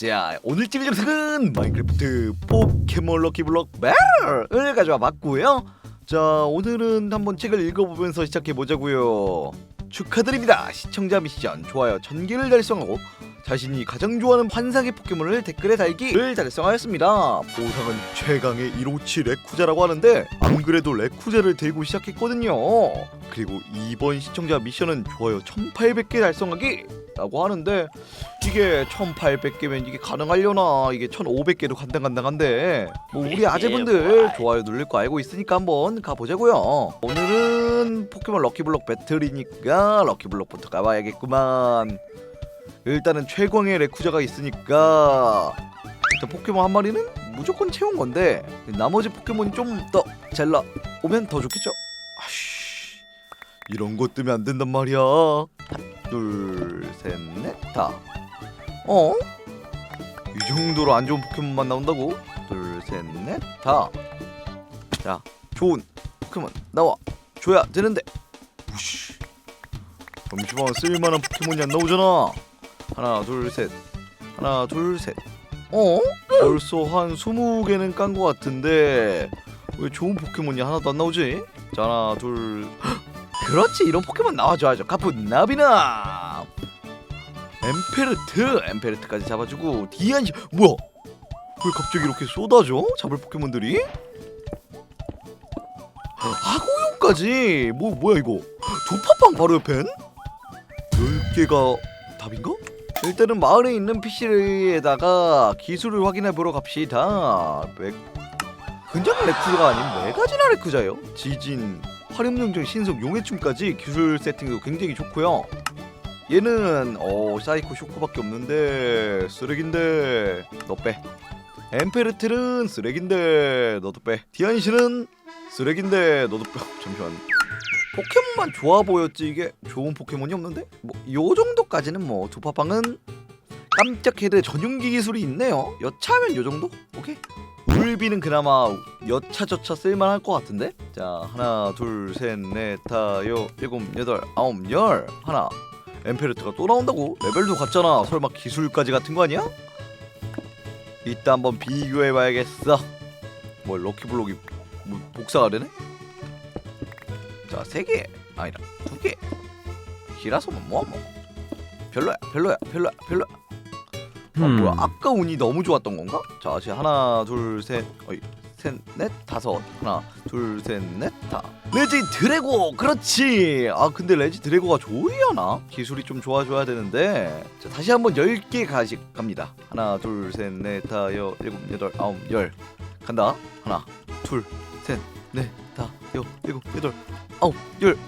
자 오늘 찍을 영상은 마인크래프트 포켓몬 럭키블럭 배럴을 가져와 봤고요. 자 오늘은 한번 책을 읽어보면서 시작해보자고요. 축하드립니다. 시청자 미션 좋아요 1000개를 달성하고 자신이 가장 좋아하는 환상의 포켓몬을 댓글에 달기를 달성하였습니다. 보상은 최강의 157 레쿠자라고 하는데 안 그래도 레쿠자를 들고 시작했거든요. 그리고 이번 시청자 미션은 좋아요 1800개 달성하기 라고 하는데 이게 1800개면 이게 가능하려나? 이게 1500개도 간당간당한데. 뭐 우리 아재분들 좋아요 누를 거 알고 있으니까 한번 가보자고요. 오늘은 포켓몬 럭키블럭 배틀이니까 럭키블럭부터 가봐야겠구만 일단은 최광의 레쿠자가 있으니까 일단 포켓몬 한 마리는 무조건 채운 건데 나머지 포켓몬이 좀 더 잘 나오면 더 좋겠죠 아씨 이런 것 뜨면 안 된단 말이야 둘, 셋, 넷, 다. 어? 이 정도로 안 좋은 포켓몬만 나온다고? 둘, 셋, 넷, 다. 자, 좋은 포켓몬 나와 줘야 되는데. 우씨. 잠시만 쓸만한 포켓몬이 안 나오잖아. 하나, 둘, 셋. 하나, 둘, 셋. 어? 벌써 한 20개는 깐 것 같은데 왜 좋은 포켓몬이 하나도 안 나오지? 자, 하나, 둘. 그렇지 이런 포켓몬 나와줘야죠 가쁜 나비나 엠페르트 엠페르트까지 잡아주고 디안시 뭐야 왜 갑자기 이렇게 쏟아져 잡을 포켓몬들이 하고용까지 뭐 뭐야 이거 두파빵 바로 옆엔 10개가 답인가? 일단은 마을에 있는 PC에다가 기술을 확인해 보러 갑시다 맥... 근접 레쿠자가 아닌 메가지나 레쿠자요 지진 화룡령정 신속 용해춤까지 기술 세팅도 굉장히 좋고요. 얘는 어 사이코 쇼크밖에 없는데 쓰레긴데 너 빼. 엠페르트는 쓰레긴데 너도 빼. 디안시는 쓰레긴데 너도 빼. 잠시만. 포켓몬만 좋아 보였지 이게 좋은 포켓몬이 없는데? 뭐 요 정도까지는 뭐 두파빵은 깜짝 헤드 전용기 기술이 있네요. 여차하면 요 정도? 오케이. 울비는 그나마 여차저차 쓸만할 것 같은데? 자 하나 둘셋넷다여 일곱 여덟 아홉 열 하나 엠페르트가 또 나온다고? 레벨도 같잖아 설마 기술까지 같은 거 아니야? 이따 한번 비교해봐야겠어 뭐 럭키블록이 뭐 복사가 되네? 자 세 개. 아니다. 두개. 기라소면 뭐뭐. 별로야 별로야 별로야 별로야. 아, 음. 뭐야 아까 운이 너무 좋았던 건가? 자 이제 하나 둘 셋. 어이 셋 넷 다섯. 하나 둘 셋 넷 다. 레지 드래고! 그렇지! 아 근데 레지 드래고가 좋으려나? 기술이 좀 좋아져야 되는데. 자 다시 한번 10개 가씩 갑니다. 하나 둘 셋 넷 다 여 일곱 여덟 아홉 열. 간다. 하나 둘 셋넷다 여 일곱 여덟 아홉 열음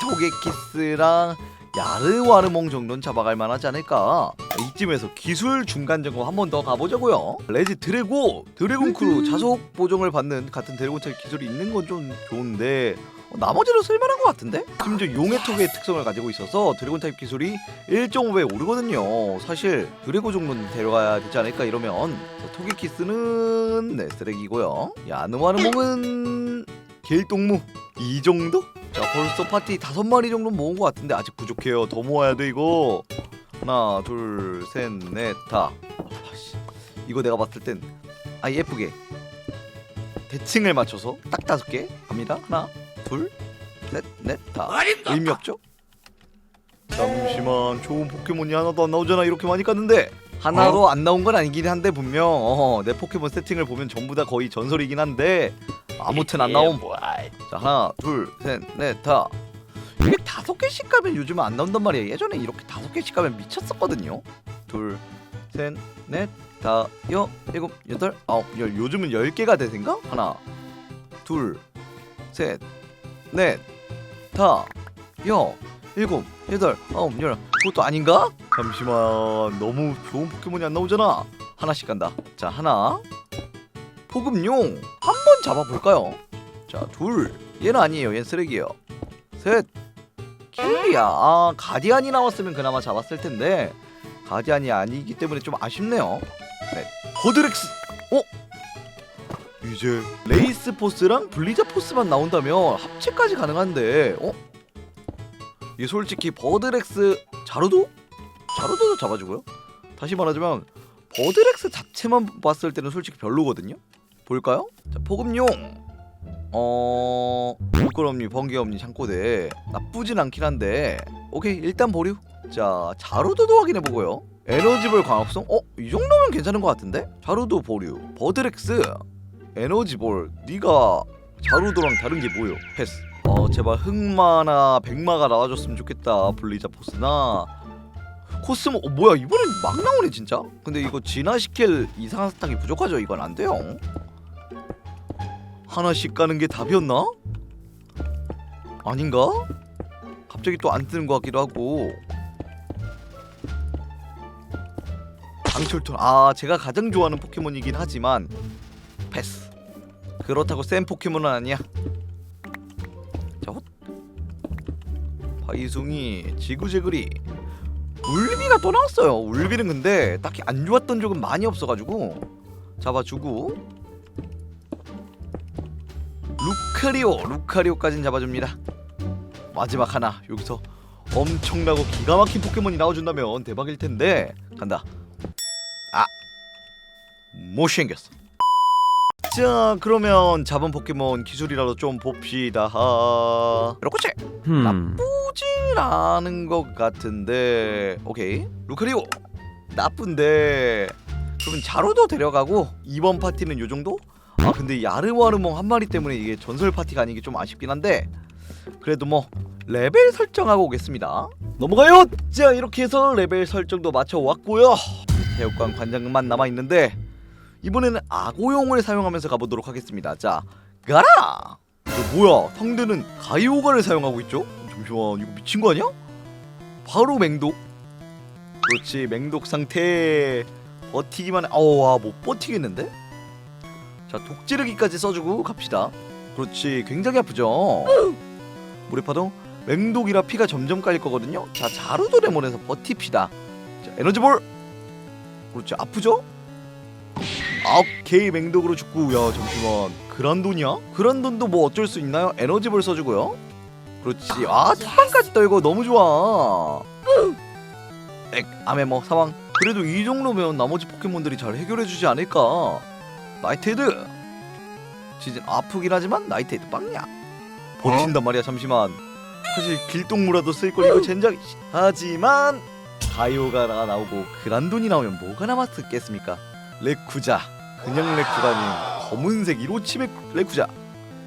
토게키스랑 야르와르몽 정도는 잡아갈 만하지 않을까? 이쯤에서 기술 중간 점검 한 번 더 가보자고요. 레지 드래고 드래곤 크루 자속 보정을 받는 같은 드래곤 타입 기술이 있는 건 좀 좋은데 어, 나머지로 쓸만한 것 같은데? 심지어 용의 톡의 특성을 가지고 있어서 드래곤 타입 기술이 1.5배 오르거든요. 사실 드래고 정도는 데려가야 되지 않을까 이러면 자, 토게키스는 네 쓰레기고요. 야르와르몽은 길동무? 이 정도? 자 벌써 파티 다섯 마리 정도 모은 것 같은데 아직 부족해요. 더 모아야 돼 이거. 하나 둘 셋 넷다. 아씨. 이거 내가 봤을 땐 아 예쁘게 대칭을 맞춰서 딱 다섯 개 갑니다. 하나 둘셋넷다. 의미 없죠? 잠시만. 좋은 포켓몬이 하나도 안 나오잖아. 이렇게 많이 깠는데. 하나도 안 나온 건 아니긴 한데 분명. 어, 내 포켓몬 세팅을 보면 전부 다 거의 전설이긴 한데 아무튼 안 나옴. 자 하나 둘셋넷다. 이게 다섯 개씩 가면 요즘 안 나온단 말이야. 예전에 이렇게 다섯 개씩 가면 미쳤었거든요. 둘 셋 넷 다 여 일곱 여덟 아홉 열. 요즘은 열 개가 되든가 하나 둘 셋 넷 다 여 일곱 여덟 아홉 열. 그것도 아닌가? 잠시만. 너무 좋은 포켓몬이 안 나오잖아. 하나씩 간다. 자 하나 포금용 한번 잡아볼까요? 자, 둘. 얘는 아니에요. 얘는 쓰레기예요. 셋. 킬리야. 아, 가디안이 나왔으면 그나마 잡았을 텐데 가디안이 아니기 때문에 좀 아쉽네요. 네. 고드렉스. 어? 이제 레이스 포스랑 블리자 포스만 나온다면 합체까지 가능한데. 어? 이 솔직히 버드렉스 자루도? 자루도 잡아주고요. 다시 말하자면 버드렉스 자체만 봤을 때는 솔직히 별로거든요. 볼까요? 자, 포금용. 어, 물끄러미, 번개엄니, 창고대 나쁘진 않긴 한데 오케이 일단 보류. 자, 자루도도 확인해 보고요. 에너지볼 광합성? 어, 이 정도면 괜찮은 것 같은데? 자루도 보류. 버드렉스, 에너지볼. 네가 자루도랑 다른 게 뭐요? 패스. 어, 제발 흑마나 백마가 나와줬으면 좋겠다. 블리자 포스나. 코스모 어, 뭐야 이번엔 막 나오네 진짜 근데 이거 진화시킬 이상한 사탕이 부족하죠 이건 안 돼요 하나씩 가는 게 답이었나? 아닌가? 갑자기 또 안 뜨는 것 같기도 하고 강철톤 아 제가 가장 좋아하는 포켓몬이긴 하지만 패스 그렇다고 센 포켓몬은 아니야 자 헛. 바이숭이 지구제그리 울비가 또 나왔어요. 울비는 근데 딱히 안 좋았던 적은 많이 없어가지고 잡아주고 루카리오, 루카리오까진 잡아줍니다. 마지막 하나 여기서 엄청나고 기가 막힌 포켓몬이 나와준다면 대박일 텐데 간다. 아, 못생겼어. 자 그러면 잡은 포켓몬 기술이라도 좀 봅시다. 하... 이렇게 음. 나쁘지라는 것 같은데 오케이 루크리오 나쁜데 그러면 자루도 데려가고 이번 파티는 요 정도? 아 근데 이 아르마르몽 한 마리 때문에 이게 전설 파티가 아니기 좀 아쉽긴 한데 그래도 뭐 레벨 설정하고 오겠습니다 넘어가요! 자 이렇게 해서 레벨 설정도 맞춰왔고요 체육관 관장만 남아있는데 이번에는 악오용을 사용하면서 가보도록 하겠습니다 자 가라! 어, 뭐야 상대는 가이오가를 사용하고 있죠? 잠시만 이거 미친 거 아니야? 바로 맹독 그렇지 맹독 상태 버티기만 해 어우 와, 못 버티겠는데? 자 독지르기까지 써주고 갑시다. 그렇지 굉장히 아프죠? 물의 파동? 맹독이라 피가 점점 깔릴 거거든요. 자 자루도 레몬에서 버팁시다. 자 에너지볼! 그렇지 아프죠? 아, 오케이 맹독으로 죽고 야 잠시만. 그란돈이야? 그란돈도 뭐 어쩔 수 있나요? 에너지볼 써주고요. 그렇지. 아 특방까지 떨고 너무 좋아. 액 아메모 사망. 그래도 이 정도면 나머지 포켓몬들이 잘 해결해주지 않을까 나이테드. 시즌 아프긴 하지만 나이테드 빵야. 버틴단 말이야 잠시만. 사실 길동무라도 쓸걸 이거 젠장. 하지만 가이오가 나오고 그란돈이 나오면 뭐가 남았겠습니까? 레쿠자. 그냥 레쿠가 아닌 검은색 이로치맥 레쿠자.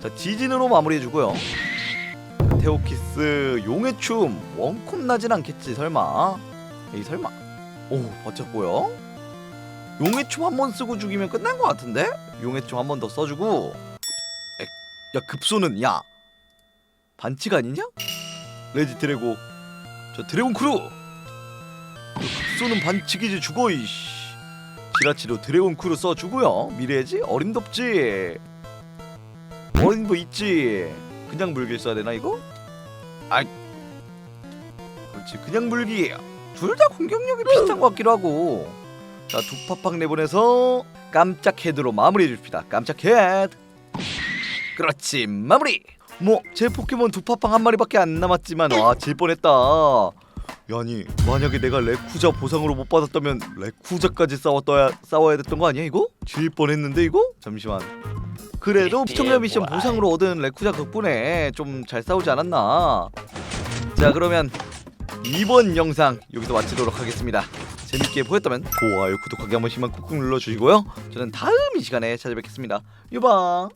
자 지진으로 마무리해주고요. 테오키스 용의 춤. 원콤 나진 않겠지 설마? 에이 설마. 오 버텼고요 용의 춤 한 번 쓰고 죽이면 끝난 것 같은데? 용의 춤 한 번 더 써주고. 엑, 야 급소는 야. 반칙 아니냐? 레지 드래고. 저 드래곤 크루. 그 급소는 반칙이지 죽어 이씨. 지라치로 드래곤 크루 써주고요. 미래지? 어림도 없지? 어림도 있지? 그냥 물길 써야 되나 이거? 아이. 그렇지. 그냥 물기. 둘 다 공격력이 비슷한 것 같기도 하고 자 두파팍 내보내서 깜짝 헤드로 마무리해 줍시다. 깜짝 헤드. 그렇지 마무리. 뭐 제 포켓몬 두파팡 한 마리밖에 안 남았지만 와 질 뻔했다. 야니 만약에 내가 레쿠자 보상으로 못 받았다면 레쿠자까지 싸웠어야 싸워야 됐던 거 아니야 이거? 질 뻔했는데 이거? 잠시만. 그래도 시청자 미션 보상으로 얻은 레쿠자 덕분에 좀 잘 싸우지 않았나? 자 그러면 이번 영상 여기서 마치도록 하겠습니다 재밌게 보였다면 좋아요 구독하기 한 번씩만 꾹꾹 눌러주시고요. 저는 다음 이 시간에 찾아뵙겠습니다. 유바